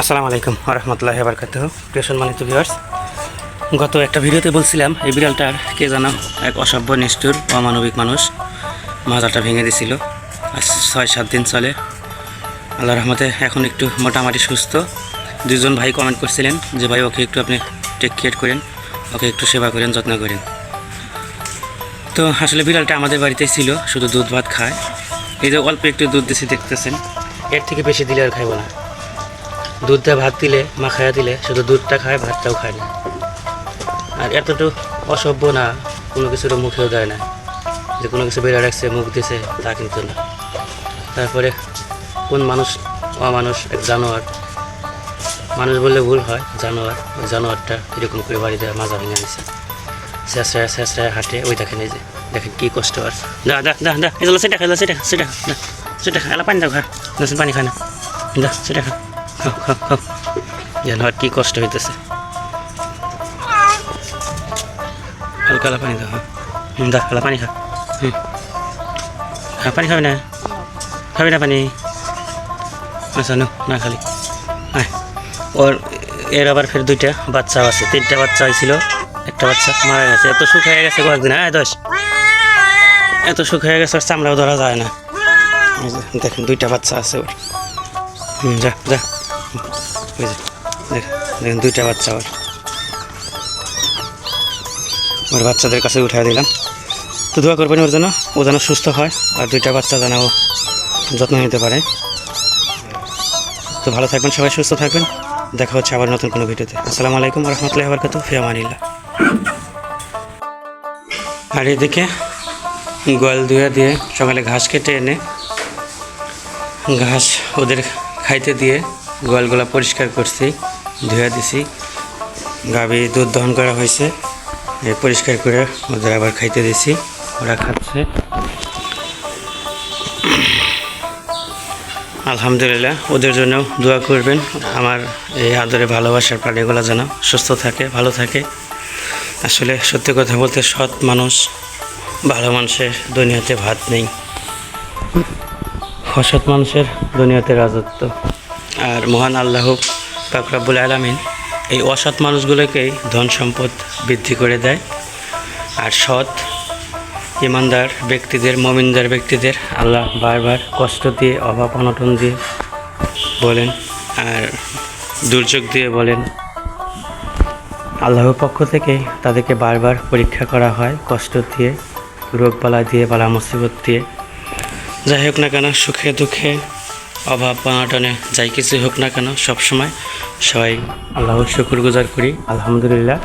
আসসালামু আলাইকুম রহমতুল্লাহ বারকাত প্রিয় সম্মানিত ভিউয়ার্স গত একটা ভিডিওতে বলছিলাম, এই বিড়ালটার কে জানো এক অসভ্য, নিষ্ঠুর, অমানবিক মানুষ মাজাটা ভেঙে দিছিল। ছয়, সাত দিন চলে। আল্লাহ রহমতে এখন একটু মোটামুটি সুস্থ। দুজন ভাই কমেন্ট করছিলেন যে, ভাই, ওকে একটু আপনি টেক কেয়ার করেন, ওকে একটু সেবা করেন, যত্ন করেন। তো আসলে বিড়ালটা আমাদের বাড়িতেই ছিল, শুধু দুধ ভাত খায়। এই যে অল্প একটু দুধ দিছি, দেখতেছেন। এর থেকে বেশি দিলে আর খাইব না। দুধটা ভাত দিলে মাখায়া দিলে, শুধু দুধটা খায়, ভাতটাও খায় না। আর এতটুকু অসভ্য না, কোনো কিছুর মুখেও দেয় না। যে কোনো কিছু বেড়ে রাখছে, মুখ দিছে, তা কিন্তু না। তারপরে কোন মানুষ অমানুষ, এক জানোয়ার। মানুষ বললে ভুল হয়, জানোয়ার, ওই জানোয়ারটা এরকম করে বাড়িতে মাজা ভেঙে দিছে। শেষরায় শেষরায় হাঁটে, ওই দেখেন এই যে, দেখেন কী কষ্ট আর। দা দা দা দা, এই সেটা খা সেটা সেটা সেটা এলা পানি দাও খা পানি খায় না। দা, সেটা খা। আর কি কষ্ট হইতেছে? হালকা পানি দাও হ্যাঁ। হুম, দা হালা পানি খা। হুম। হ্যাঁ পানি খাবি না? খাবি না পানি? আচ্ছা নো না খালি। আয়। ওর এর আবার ফের দুইটা বাচ্চাও আছে। তিনটা বাচ্চা হয়েছিল একটা বাচ্চা মারা গেছে। এত সুখ হয়ে গেছে কয়েকদিন হ্যাঁ দশ এত সুখ হয়ে গেছে ওর চামড়াও ধরা যায় না। দেখেন দুইটা বাচ্চা আছে ওর। হুম যা যা। দেখেন, দুইটা বাচ্চা ওর। ওর বাচ্চাদের কাছে উঠাই দিলাম। তো দোয়া করবেন ওর জন্য ও যেন সুস্থ হয় আর দুইটা বাচ্চা যেন ও যত্ন নিতে পারে। তো ভালো থাকবেন, সবাই সুস্থ থাকবেন। দেখা হচ্ছে আবার নতুন কোনো ভিডিওতে। আসসালামু আলাইকুম রহমতুল্লাহ বরকাত ফিয়ামানিল্লাহ আর এদিকে গোয়াল ধুয়ে দিয়ে সকালে ঘাস কেটে এনে ঘাস ওদের খাইতে দিয়ে গোয়ালগুলা পরিষ্কার করছি, ধুয়ে দিছি। গাভী দুধ দহন করা হয়েছে পরিষ্কার করে ওদের আবার খাইতে দিছি, ওরা খাচ্ছে। আলহামদুলিল্লাহ, ওদের জন্য দোয়া করবেন। আমার এই আদরে ভালোবাসার প্রাণীগুলো যেন সুস্থ থাকে, ভালো থাকে। আসলে সত্যি কথা বলতে সৎ মানুষ, ভালো মানুষের দুনিয়াতে ভাত নেই। অসৎ মানুষের দুনিয়াতে রাজত্ব। আর মহান আল্লাহ পাকরাবুল আলমিন এই অসৎ মানুষগুলোকেই ধন সম্পদ বৃদ্ধি করে দেয়। আর সৎ ইমানদার ব্যক্তিদের, মমিনদার ব্যক্তিদের আল্লাহ বারবার কষ্ট দিয়ে, অভাব অনটন দিয়ে বলেন আর দুর্যোগ দিয়ে বলেন। আল্লাহর পক্ষ থেকে তাদেরকে বারবার পরীক্ষা করা হয়, কষ্ট দিয়ে, রোগবালা দিয়ে, বালা মুসিবত দিয়ে। যাই হোক না কেন, সুখে দুঃখে অভাব অনটনে যাই কিছু হোক না কেন সবসময় সবাই আল্লাহর শুকুর গুজার করি, আলহামদুলিল্লাহ।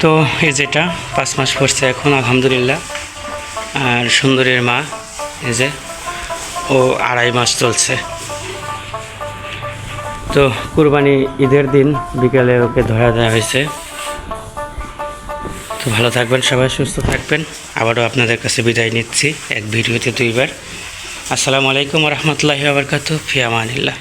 তো এই যেটা, পাঁচ মাস পড়ছে এখন, আলহামদুলিল্লাহ। আর সুন্দরীর মা, এই যে, ও আড়াই মাস চলছে। তো কুরবানি ঈদের দিন বিকেলে ওকে ধরা দেওয়া হয়েছে। তো ভালো থাকবেন সবাই, সুস্থ থাকবেন। আবারও আপনাদের কাছে বিদায় নিচ্ছি, এক ভিডিওতে দুইবার। আসসালামু আলাইকুম রহমতুল্লাহি আবরকাত ফিয়ামানিল্লাহ